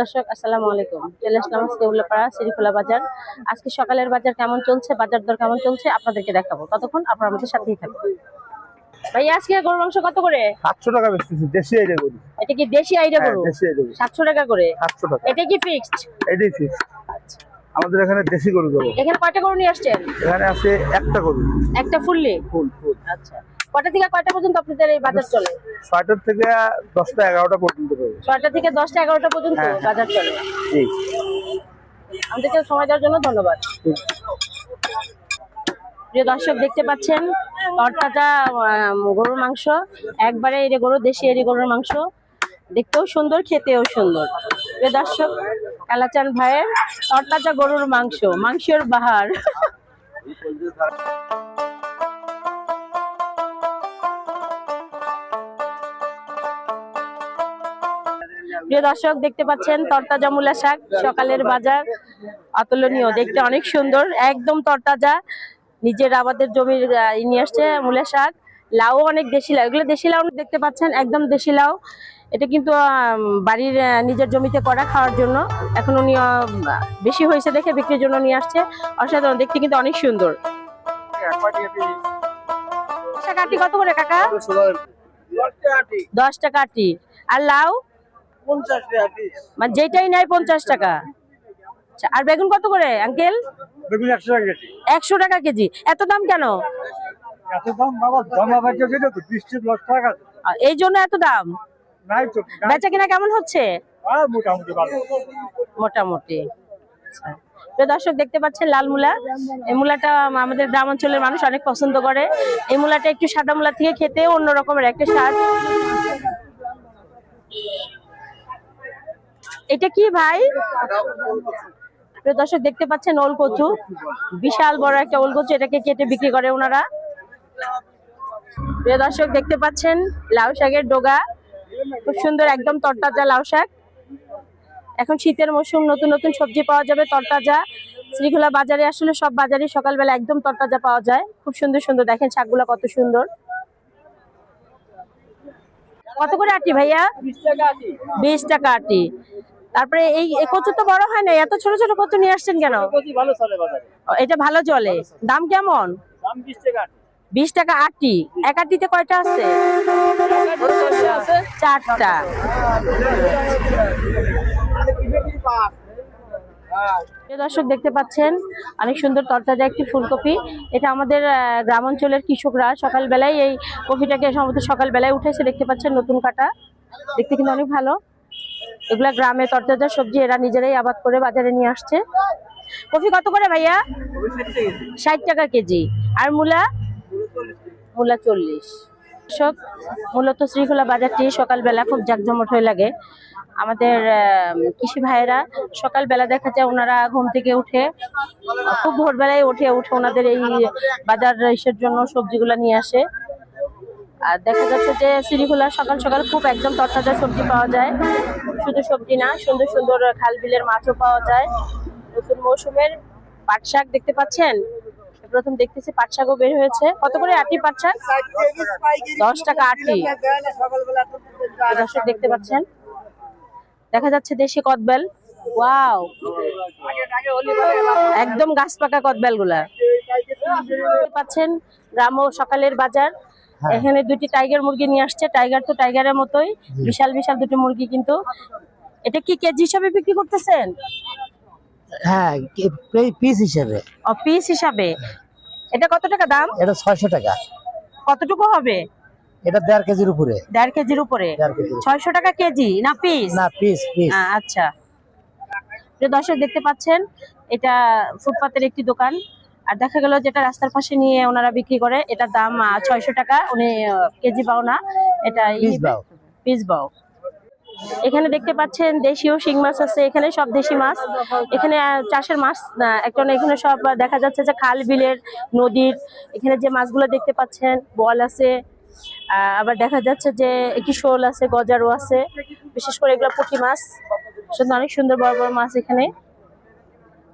দর্শক আসসালামু আলাইকুম। চলে আসলাম আজকে উল্লাপাড়া শ্রীখোলা বাজার। আজকে সকালের বাজার কেমন চলছে বাজার দর কেমন চলছে আপনাদেরকে দেখাবো। ততক্ষণ আপনার আমাদের সাথেই থাকবেন ভাই আজকে গরুর মাংস কত করে? সাতশো টাকা বেচতেছি দেশি আইডিয়া করি এটা কি দেশি আইডিয়া হ্যাঁ গরু? টাকা করে? টাকা। এটা কি ফিক্সড এটাই ফিক্স আমাদের এখানে দেশি গরু দেবো এখানে কয়টা গরু নিয়ে আসছেন? এখানে আছে একটা গরু। একটা ফুললি? ফুল ফুল। আচ্ছা। কয়টা থেকে কয়টা পর্যন্ত আপনাদের এই বাজার চলে? ছয়টার থেকে দশটা এগারোটা পর্যন্ত ছয়টা থেকে দশটা এগারোটা পর্যন্ত হ্যাঁ। বাজার চলে। জি। আমাদেরকে সময় দেওয়ার জন্য ধন্যবাদ। প্রিয় দর্শক দেখতে পাচ্ছেন আম, গরুর মাংস। একবারে এর গরু দেশি এর গরুর মাংস। দেখতেও সুন্দর খেতেও সুন্দর। প্রিয় দর্শক কালাচান ভাইয়ের তরতাজা গরুর মাংস মাংসের বাহার। প্রিয় দর্শক দেখতে পাচ্ছেন তরতাজা মূলা শাক সকালের বাজার অতুলনীয় দেখতে অনেক সুন্দর একদম তরতাজা। নিজের আবাদের জমির নিয়ে আসছে মূলা শাক। লাউ অনেক দেশি লাউ এগুলো দেশি লাউ দেখতে পাচ্ছেন একদম দেশি লাউ। এটা কিন্তু বাড়ির নিজের জমিতে করা খাওয়ার জন্য। এখন উনি বেশি হয়েছে দেখে বিক্রির জন্য নিয়ে আসছে। অসাধারণ দেখতে কিন্তু অনেক সুন্দর। কত করে কাকা? দশ টাকা আর লাউ? মানে যেটাই নেয় পঞ্চাশ টাকা। আচ্ছা, আর বেগুন কত করে আঙ্কেল একশো টাকা কেজি। এত দাম কেন? এই জন্য এত দাম? নাই বেচা কিনা কেমন হচ্ছে? মোটামুটি আচ্ছা। দর্শক দেখতে পাচ্ছেন লাল মূলা। এই মূলাটা আমাদের গ্রাম অঞ্চলের মানুষ অনেক পছন্দ করে। এই মূলাটা একটু সাদা মূলা থেকে খেতে অন্য রকমের একটা স্বাদ। এটা কি ভাই? প্রিয় দর্শক দেখতে পাচ্ছেন ওল কচু বিশাল বড় একটা ওল কচু এটাকে কেটে বিক্রি করে ওনারা। প্রিয় দর্শক দেখতে পাচ্ছেন লাউ শাকের ডোগা। খুব সুন্দর একদম তরতাজা লাউ শাক। এখন শীতের মৌসুম নতুন নতুন সবজি পাওয়া যাবে তরতাজা। শ্রীখোলা বাজারে আসলে সব বাজারে সকালবেলা একদম তরতাজা পাওয়া যায়। খুব সুন্দর সুন্দর। দেখেন শাকগুলো কত সুন্দর। কত করে আটি ভাইয়া? বিশ টাকা আটি। তারপরে এই কচু তো বড় হয় না এত ছোট ছোট কচু নিয়ে আসছেন কেন? এটা ভালো চলে। দাম কেমন? বিশ টাকা আটটি এক আটটিতে কয়টা আছে? চারটা। দর্শক দেখতে পাচ্ছেন অনেক সুন্দর তরতাজা একটি ফুলকপি। এটা আমাদের গ্রাম অঞ্চলের কৃষকরা সকালবেলায় এই কপিটাকে সম্ভবত সকালবেলায় উঠেছে। দেখতে পাচ্ছেন নতুন কাটা। দেখতে কিন্তু অনেক ভালো। এগুলা গ্রামে তরতাজা সবজি এরা নিজেরাই আবাদ করে বাজারে নিয়ে আসছে। কফি কত করে ভাইয়া? ষাট টাকা কেজি। আর মূলা? মূলা চল্লিশ। দর্শক, মূলত শ্রীখোলা বাজারটি সকালবেলা খুব জাকজমট হয়ে লাগে। আমাদের কৃষি ভাইয়েরা সকালবেলা দেখা যায় ওনারা ঘুম থেকে উঠে, খুব ভোরবেলায় উঠে উঠে ওনাদের এই বাজার ইসের জন্য সবজিগুলো নিয়ে আসে। আর দেখা যাচ্ছে যে শ্রীখোলা সকাল সকাল খুব একদম তরতাজা সবজি পাওয়া যায়। শুধু সবজি না, সুন্দর সুন্দর খাল বিলের মাছও পাওয়া যায়। নতুন মৌসুমের পাট শাক দেখতে পাচ্ছেন? প্রথম দেখতেছি পাট শাকও বের হয়েছে। কত করে আটি পাট শাক? দশ টাকা আটি। দেখতে পাচ্ছেন? দেখা যাচ্ছে দেশি কদবেল। ওয়াও! একদম গাছ পাকা কদবেলগুলা পাচ্ছেন গ্রাম সকালের বাজার। এখানে দুটি টাইগার মুরগি নিয়ে আসছে। টাইগার তো টাইগারের মতোই। বিশাল বিশাল দুটি মুরগি কিন্তু। এটা কি কেজি হিসাবে বিক্রি করতেছেন? হ্যাঁ পিস হিসেবে। ও পিস হিসাবে। এটা কত টাকা দাম? এটা ছয়শো টাকা। কতটুকু হবে? এটা দেড় কেজির উপরে। দেড় কেজির উপরে। দেড় কেজি। ছয়শো টাকা কেজি? না পিস না পিস পিস আচ্ছা। দর্শক দেখতে পাচ্ছেন এটা ফুটপাতের একটি দোকান। আর দেখা গেল যেটা রাস্তার পাশে নিয়ে ওনারা বিক্রি করে এটার দাম ছয়শো টাকা উনি কেজি পাও না এটা পিস বাও। এখানে দেখতে পাচ্ছেন দেশীয় শিং মাছ আছে এখানে সব দেশি মাছ। এখানে চাষের মাছ একটা এখানে সব দেখা যাচ্ছে যে খাল বিলের নদীর এখানে যে মাছগুলো দেখতে পাচ্ছেন বল আছে। আবার দেখা যাচ্ছে যে একটি শোল আছে গজারও আছে বিশেষ করে এগুলো পুঁটি মাছ। অনেক সুন্দর বড় বড় মাছ এখানে।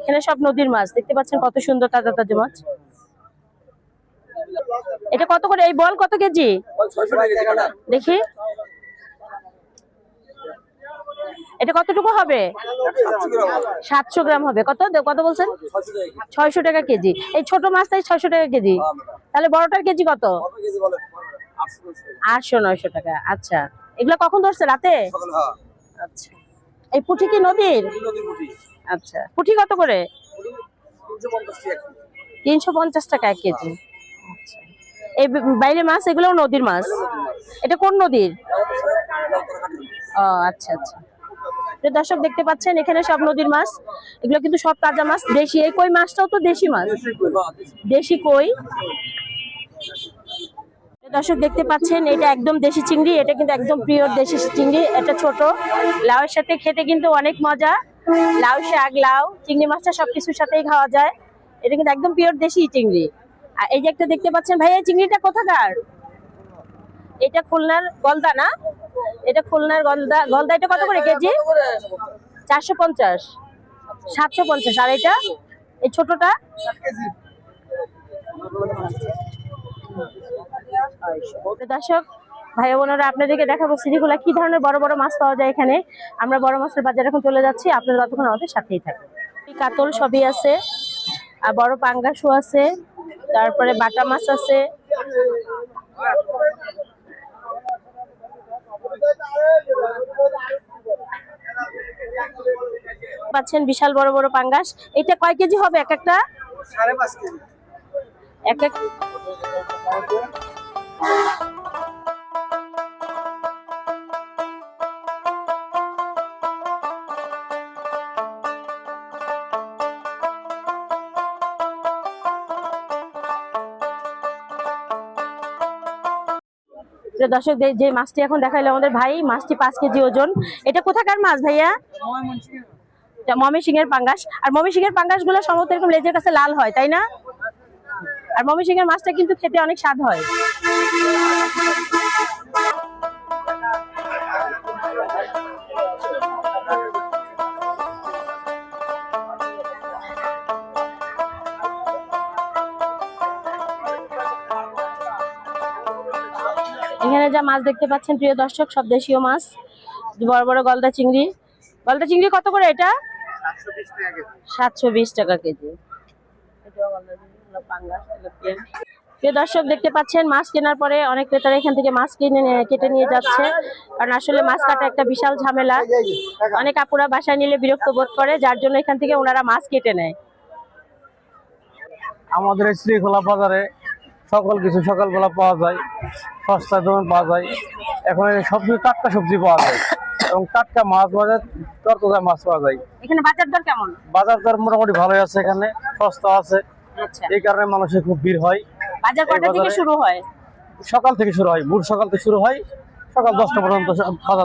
এখানে সব নদীর মাছ। দেখতে পাচ্ছেন কত সুন্দর তাজা তাজা মাছ। এটা কত করে? এই বল কত কেজি? দেখি। এটা কতটুকু হবে? সাতশো গ্রাম হবে। কত? কত বলছেন? ছয়শো টাকা কেজি। এই ছোট মাছটাই ছয়শো টাকা কেজি। তাহলে বড়টার কেজি কত? আটশো নয়শো টাকা। আচ্ছা। এগুলো কখন ধরছে? রাতে? আচ্ছা। এই পুঁটি কি নদীর? আচ্ছা। পুঁটি কত করে? তিনশো পঞ্চাশ টাকা এক কেজি। আচ্ছা। এই বাইরে মাছ এগুলো নদীর মাছ? এটা কোন নদীর? ও আচ্ছা আচ্ছা। দর্শক, দেখতে পাচ্ছেন, এখানে সব নদীর মাছ। এগুলো কিন্তু সব তাজা মাছ। দেশি, এই কই মাছটাও তো দেশি মাছ? দেশি কই? দর্শক, দেখতে পাচ্ছেন, এটা একদম দেশি চিংড়ি। এটা কিন্তু একদম প্রিয় দেশি চিংড়ি। এটা ছোট। লাউয়ের সাথে খেতে কিন্তু অনেক মজা। লাউ শাক, লাউ, চিংড়ি মাছটা সবকিছুর সাথেই খাওয়া যায়। এটা কিন্তু একদম পিওর দেশি চিংড়ি। আর এই যে একটা দেখতে পাচ্ছেন, ভাই, এই চিংড়িটা কোথাকার? এটা খুলনার গলদা না? এটা খুলনার গলদা গলদা এটা কত করে কেজি? চারশো পঞ্চাশ। সাতশো পঞ্চাশ। আর এটা? এই ছোটটা? দর্শক ভাই বোনেরা আপনাদেরকে দেখাবো সিরিগুলা কি ধরনের বড় বড় মাছ পাওয়া যায় এখানে। আমরা বড় মাছের বাজারে এখন চলে যাচ্ছি আপনারা ততক্ষণ আমাদের সাথেই এই কাতল সবই আছে আর বড় পাঙ্গাসও আছে তারপরে বাটা মাছ আছে। পাচ্ছেন বিশাল বড় বড় পাঙ্গাস এটা কয় কেজি হবে এক একটা? এক এক দর্শক যে- মাছটি এখন দেখাইলো আমাদের ভাই, মাছটি পাঁচ কেজি ওজন। এটা কোথাকার মাছ ভাইয়া? মমি সিং এর পাঙ্গাস। আর মমি সিং এর পাঙ্গাসগুলো সম্ভবত এরকম লেজের কাছে লাল হয়, তাই না? আর মমি সিং এর মাছটা কিন্তু খেতে অনেক স্বাদ হয়। এখানে যা মাছ দেখতে পাচ্ছেন, প্রিয় দর্শক, সব দেশীয় মাছ। বড় বড় গলদা চিংড়ি। গলদা চিংড়ি কত করে এটা? সাতশো বিশ টাকা কেজি। প্রিয় দর্শক, দেখতে পাচ্ছেন, মাছ কেনার পরে অনেক ক্রেতারা এখান থেকে মাছ কিনে কেটে নিয়ে যাচ্ছে। কারণ আসলে মাছ কাটা একটা বিশাল ঝামেলা। অনেক আপুরা বাসায় নিলে বিরক্ত বোধ করে, যার জন্য এখান থেকে ওনারা মাছ কেটে নেয়। আমাদের শ্রীখোলা বাজারে সকল কিছু সকালবেলা পাওয়া যায় সস্তায় দোকান পাওয়া যায়। এখন সবজি টাটকা সবজি পাওয়া যায় এবং টাটকা মাছ পাওয়া যায় তরতাজা মাছ পাওয়া যায়। এখানে বাজার দর কেমন? বাজার দর মোটামুটি ভালোই আছে এখানে সস্তা আছে। আচ্ছা। এই কারণে মানুষের খুব ভিড় হয়। বাজার কটা থেকে শুরু হয়? সকাল থেকে শুরু হয় ভোর সকাল থেকে শুরু হয় সকাল দশটা পর্যন্ত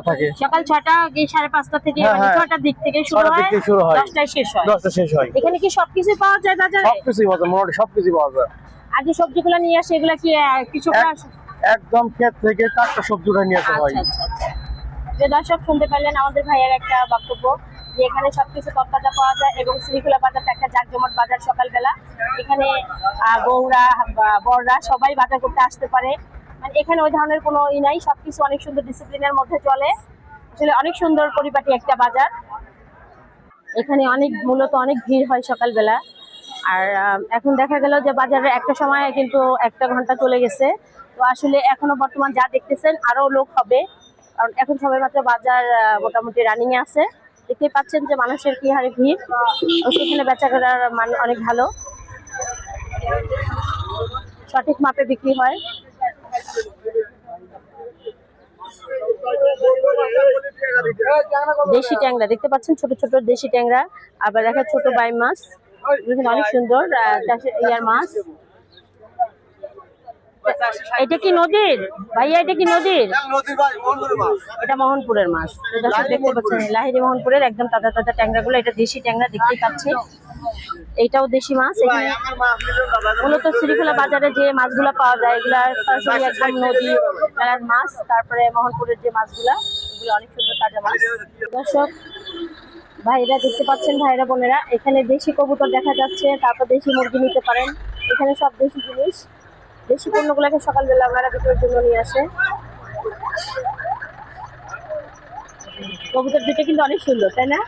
থাকে। সকাল ছটা সাড়ে পাঁচটা থেকে হ্যাঁ, মানে হ্যাঁ। ছটার দিক থেকে শুরু হয়? শুরু হয়। দশটায় শেষ হয়। দশটা শেষ হয়। এখানে কি সবকিছু পাওয়া যায় বাজারে? সবকিছুই পাওয়া যায় মোটামুটি সবকিছু পাওয়া যায়। আর যে সবজিগুলো নিয়ে আসে এগুলা কি এক- একদম ক্ষেত থেকে টাটকা সবজি উঠে নিয়ে আসা হয়। আচ্ছা আচ্ছা আচ্ছা। যে দর্শক শুনতে পারলেন আমাদের ভাইয়ের একটা বক্তব্য যে এখানে সবকিছু তরতাজা পাওয়া যায় এবং শ্রীখোলা বাজারটা একটা জাকজমট বাজার সকালবেলা। এখানে বউরা বড়রা সবাই বাজার করতে আসতে পারে। এখানে ওই ধরনের কোনো ই নাই, সবকিছু অনেক সুন্দর ডিসিপ্লিনের মধ্যে চলে। আসলে অনেক সুন্দর পরিপাটি একটা বাজার। এখানে অনেক, মূলত অনেক ভিড় হয় সকালবেলা। আর এখন দেখা গেল যে বাজারে একটা সময় কিন্তু একটা ঘণ্টা চলে গেছে। তো আসলে এখনও বর্তমান যা দেখতেছেন, আরও লোক হবে। কারণ এখন সবাই মাত্র বাজার মোটামুটি রানিং এ আছে। দেখতেই পাচ্ছেন যে মানুষের কি হারে ভিড়। সেখানে বেচা কেনার মান অনেক ভালো। সঠিক মাপে বিক্রি হয়। দেশি ট্যাংরা, দেখতে পাচ্ছেন ছোট ছোট দেশি ট্যাংরা, আবার দেখা ছোট বাই মাছ। অনেক সুন্দর ইয়ার মাছ। এটা কি নদীর? ভাইয়া, এটা কি নদীর? এটা মোহনপুরের মাছ। দেখতে পাচ্ছেন লাহিরি মোহনপুরের একদম তাজা তাজা ট্যাংরা গুলো এটা দেশি ট্যাংরা দেখতেই পাচ্ছি এইটাও দেশি মাছ এখানে মূলত শ্রীখোলা বাজারে যে মাছগুলো পাওয়া যায় এগুলা সরাসরি একদম নদী নালার মাছ তারপরে মোহনপুরের যে মাছগুলা এগুলো অনেক সুন্দর তাজা মাছ। দর্শক ভাইরা দেখতে পাচ্ছেন ভাইরা বোনেরা এখানে দেশি কবুতর দেখা যাচ্ছে তারপর দেশি মুরগি নিতে পারেন। এখানে সব দেশি জিনিস। দেশি পণ্যগুলোকে সকালবেলা আপনারা বিক্রির জন্য নিয়ে আসে। কবুতর দুটো কিন্তু অনেক সুন্দর তাই না?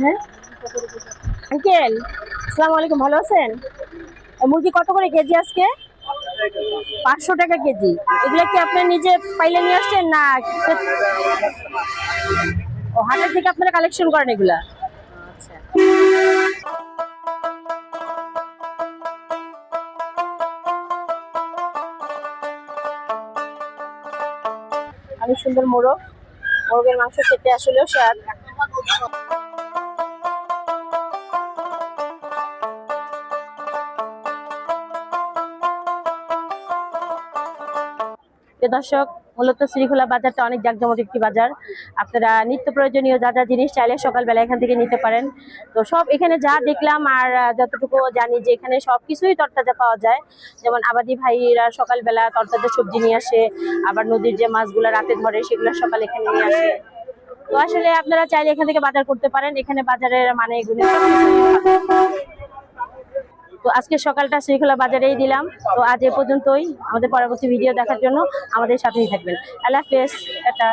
হ্যাঁ? আঙ্কেল, আসসালামু আলাইকুম, ভালো আছেন? মুরগি কত করে কেজি আজকে? পাঁচশো টাকা কেজি। এগুলো কি আপনি নিজে পাইলে নিয়ে আসছেন না ও, হাটের থেকে আপনারা কালেকশন করেন এগুলা? আচ্ছা। আমি সুন্দর মোরগ। মোরগের মাংস খেতে আসলেও স্বাদ। প্রিয় দর্শক, মূলত শ্রীখোলা বাজারটা অনেক জাঁকজমক একটি বাজার। আপনারা নিত্য প্রয়োজনীয় যা যা জিনিস চাইলে সকালবেলা এখান থেকে নিতে পারেন। তো সব এখানে যা দেখলাম আর যতটুকু জানি যে এখানে সব কিছুই তরতাজা পাওয়া যায়। যেমন আবাদি ভাইরা সকালবেলা তরতাজা সবজি নিয়ে আসে, আবার নদীর যে মাছগুলো রাতে ধরে সেগুলো সকাল এখানে নিয়ে আসে। তো আসলে আপনারা চাইলে এখান থেকে বাজার করতে পারেন। এখানে বাজারের মানে এগুলো তো আজকে সকালটা শৃঙ্খলা বাজারেই দিলাম। তো আজ এ পর্যন্তই। আমাদের পরবর্তী ভিডিও দেখার জন্য আমাদের সাথেই থাকবেন। আল্লাহ হাফেজ। এটা